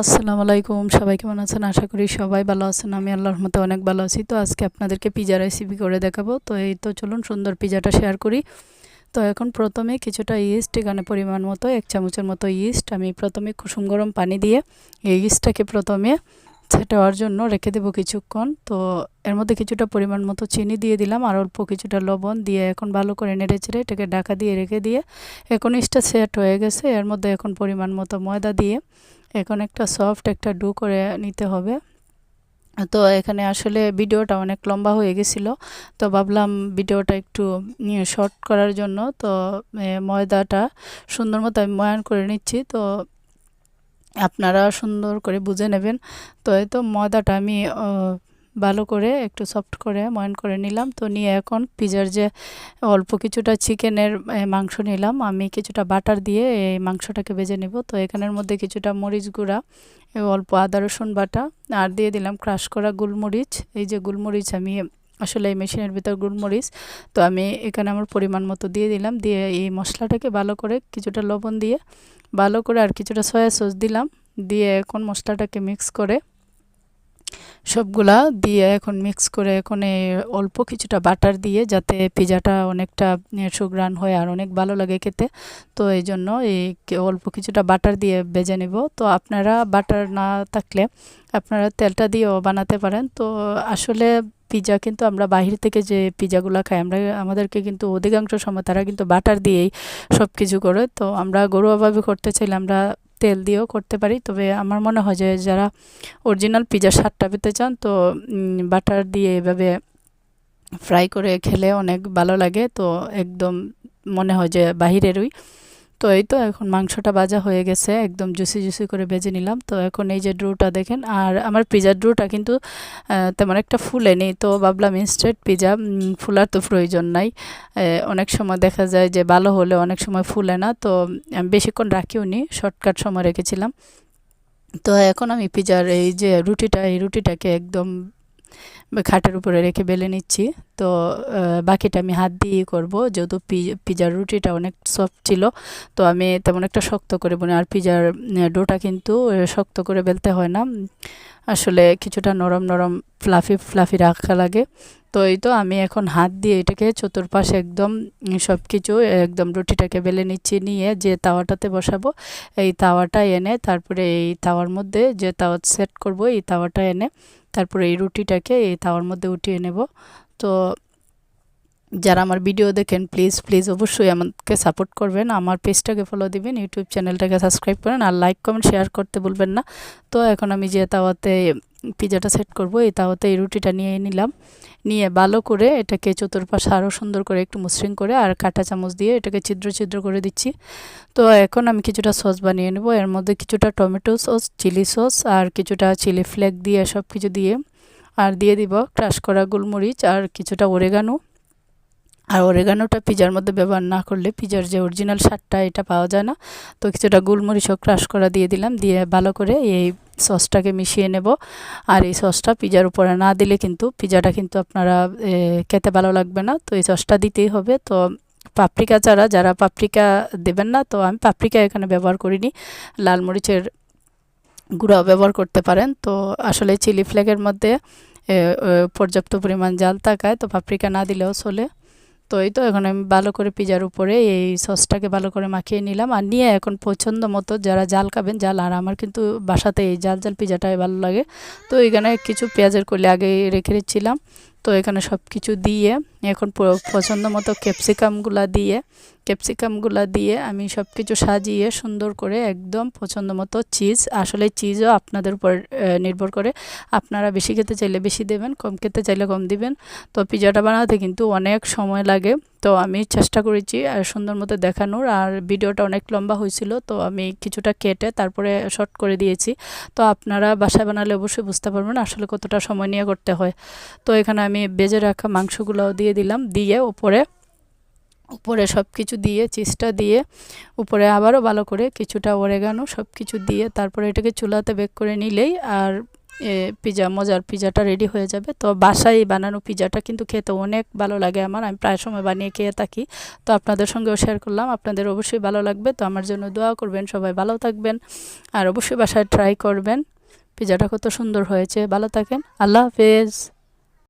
আসসালামু আলাইকুম, সবাই কেমন আছেন? আশা করি সবাই ভালো আছেন। আমি আল্লাহর মতো অনেক ভালো আছি। তো আজকে আপনাদেরকে পিজা রেসিপি করে দেখাবো। তো এই তো চলুন সুন্দর পিজাটা শেয়ার করি। তো এখন প্রথমে কিছুটা ইস্ট এখানে পরিমাণ মতো, এক চামচের মতো ইস্ট আমি প্রথমে কুসুম গরম পানি দিয়ে এই ইস্টটাকে প্রথমে ছেটাওয়ার জন্য রেখে দেবো কিছুক্ষণ। তো এর মধ্যে কিছুটা পরিমাণ মতো চিনি দিয়ে দিলাম আর অল্প কিছুটা লবণ দিয়ে এখন ভালো করে নেড়ে চেড়ে এটাকে ঢাকা দিয়ে রেখে দিয়ে এখন ইস্টটা সেট হয়ে গেছে। এর মধ্যে এখন পরিমাণ মতো ময়দা দিয়ে এখন একটা সফট একটা ডু করে নিতে হবে। তো এখানে আসলে ভিডিওটা অনেক লম্বা হয়ে গেছিল, তো ভাবলাম ভিডিওটা একটু শর্ট করার জন্য। তো ময়দাটা সুন্দর মতো আমি ময়ান করে নিচ্ছি। তো আপনারা সুন্দর করে বুঝে নেবেন। তো এই তো ময়দাটা আমি ভালো করে একটু সফট করে ময়ন করে নিলাম। তো নিয়ে এখন পিজার যে অল্প কিছুটা চিকেনের মাংস নিলাম। আমি কিছুটা বাটার দিয়ে এই মাংসটাকে ভেজে নেব। তো এখানের মধ্যে কিছুটা মরিচ গুঁড়া অল্প আদা রসুন বাটা, আর দিয়ে দিলাম ক্রাশ করা গুলমরিচ। এই যে গুলমরিচ আমি আসলে এই মেশিনের ভিতর গুলমরিচ তো আমি এখানে আমার পরিমাণ মতো দিয়ে দিলাম। দিয়ে এই মশলাটাকে ভালো করে কিছুটা লবণ দিয়ে ভালো করে আর কিছুটা সয়া সস দিলাম। দিয়ে এখন মশলাটাকে মিক্স করে সবগুলা দিয়ে এখন মিক্স করে এখন অল্প কিছুটা বাটার দিয়ে যাতে পিজাটা অনেকটা সুগ্রান হয় আর অনেক ভালো লাগে খেতে। তো এই জন্য এই অল্প কিছুটা বাটার দিয়ে বেজে নেব। তো আপনারা বাটার না থাকলে আপনারা তেলটা দিয়েও বানাতে পারেন। তো আসলে পিজা কিন্তু আমরা বাহির থেকে যে পিজাগুলো খাই, আমরা, আমাদেরকে কিন্তু অধিকাংশ সময় তারা কিন্তু বাটার দিয়েই সব কিছু করে। তো আমরা গরুয়াভাবে করতে চাইলে আমরা তেল দিয়েও করতে পারি। তবে আমার মনে হয় যে যারা অরিজিনাল পিজার স্বাদটা পেতে চান, তো বাটার দিয়ে এভাবে ফ্রাই করে খেলে অনেক ভালো লাগে। তো একদম মনে হয় যে বাহিরেরই। তো এই তো এখন মাংসটা ভাজা হয়ে গেছে, একদম জুসি জুসি করে ভেজে নিলাম। তো এখন এই যে ড্রুটা দেখেন, আর আমার পিজার ড্রুটা কিন্তু তেমন একটা ফুলেনি, তো ভাবলাম ইনস্ট্যান্ট পিজা ফুলার তো প্রয়োজন নাই। অনেক সময় দেখা যায় যে ভালো হলে অনেক সময় ফুলে না, তো বেশিক্ষণ রাখিও নি শর্টকাট সময় রেখেছিলাম। তো এখন আমি পিজার এই যে রুটিটা, এই রুটিটাকে একদম খাটের উপরে রেখে বেলে নিচ্ছি। তো বাকিটা আমি হাত দিয়ে করব। যেহেতু পিজার রুটিটা অনেক সফট ছিল, তো আমি তেমন একটা শক্ত করে বলি আর পিজার ডোটা কিন্তু শক্ত করে বেলতে হয় না। আসলে কিছুটা নরম নরম ফ্লাফি ফ্লাফি রাখা লাগে। তো এই তো আমি এখন হাত দিয়ে এটাকে চতুর্পাশে একদম সব কিছু একদম রুটিটাকে বেলে নিচ্ছি, নিয়ে যে তাওয়াটাতে বসাবো, এই তাওয়াটা এনে তারপরে এই তাওয়ার মধ্যে যে তাওয়া সেট করব, এই তাওয়াটা এনে তারপরে এই রুটিটাকে এই তাওয়ার মধ্যে উঠিয়ে নেব। তো যারা আমার ভিডিও দেখেন প্লিজ প্লিজ অবশ্যই আমাকে সাপোর্ট করবেন। আমার পেজটাকে ফলো দিবেন ইউটিউব চ্যানেলটাকে সাবস্ক্রাইব করেন আর লাইক কমেন্ট শেয়ার করতে বলবেন না। তো এখন আমি যে তাওয়াতে পিজাটা সেট করব, এই তাওয়াতে এই রুটিটা নিয়ে নিলাম। নিয়ে ভালো করে এটাকে চতুর্পাশে আরও সুন্দর করে একটু মসৃণ করে আর কাঁটা চামচ দিয়ে এটাকে ছিদ্র ছিদ্র করে দিচ্ছি। তো এখন আমি কিছুটা সস বানিয়ে নেব। এর মধ্যে কিছুটা টমেটো সস চিলি সস আর কিছুটা চিলি ফ্লেক দিয়ে সব কিছু দিয়ে আর দিয়ে দিব ক্রাশ করা গোলমরিচ আর কিছুটা ওরেগানো আর ওরেগানোটা পিজার মধ্যে ব্যবহার না করলে পিজার যে অরিজিনাল স্বাদটা এটা পাওয়া যায় না। তো কিছুটা গোলমরিচও ক্রাশ করা দিয়ে দিলাম, দিয়ে ভালো করে এই সসটাকে মিশিয়ে নেব। আর এই সসটা পিজার উপরে না দিলে কিন্তু পিজাটা কিন্তু আপনারা খেতে ভালো লাগবে না। তো এই সসটা দিতেই হবে। তো পাপরিকা ছাড়া যারা পাপরিকা দেবেন না, তো আমি পাপরিকা এখানে ব্যবহার করিনি। লাল মরিচের গুঁড়াও ব্যবহার করতে পারেন। তো আসলে চিলি ফ্লেগের মধ্যে পর্যাপ্ত পরিমাণ জাল থাকায়, তো পাপড়িকা না দিলেও চলে। তো এই তো, এখন আমি ভালো করে পিজার উপরে এই সসটাকে ভালো করে মাখিয়ে নিলাম। আর নিয়ে এখন পছন্দ মতো যারা জাল খাবেন, জাল, আর আমার কিন্তু বাসাতে এই জাল জাল পিজাটাই ভালো লাগে। তো এখানে কিছু পেঁয়াজের কলি আগে রেখে দিচ্ছিলাম। তো এখানে সব কিছু দিয়ে এখন পছন্দ মতো ক্যাপসিকামগুলা দিয়ে ক্যাপসিকামগুলা দিয়ে আমি সব কিছু সাজিয়ে সুন্দর করে একদম পছন্দ মতো চিজ আসলে চিজও আপনাদের উপর নির্ভর করে। আপনারা বেশি খেতে চাইলে বেশি দেবেন কম খেতে চাইলে কম দিবেন। তো পিজাটা বানাতে কিন্তু অনেক সময় লাগে। তো আমি চেষ্টা করেছি সুন্দর মতো দেখানোর। আর ভিডিওটা অনেক লম্বা হয়েছিল তো আমি কিছুটা কেটে তারপরে শর্ট করে দিয়েছি। তো আপনারা বাসায় বানালে অবশ্যই বুঝতে পারবেন আসলে কতটা সময় নিয়ে করতে হয়। তো এখানে আমি বেজে রাখা মাংসগুলোও দিয়ে দিলাম। দিয়ে উপরে উপরে সব কিছু দিয়ে, চিজটা দিয়ে, উপরে আবারও ভালো করে কিছুটা ওরেগানো সব কিছু দিয়ে, তারপরে এটাকে চুলাতে বেক করে নিলেই আর পিজা মজার পিজাটা রেডি হয়ে যাবে। তো বাসায় বানানো পিজাটা কিন্তু খেতে অনেক ভালো লাগে আমার। আমি প্রায় সময় বানিয়ে খেয়ে থাকি। তো আপনাদের সঙ্গেও শেয়ার করলাম। আপনাদের অবশ্যই ভালো লাগবে। তো আমার জন্য দোয়া করবেন। সবাই ভালো থাকবেন। আর অবশ্যই বাসায় ট্রাই করবেন। পিজাটা কত সুন্দর হয়েছে। ভালো থাকেন। আল্লাহ হাফেজ।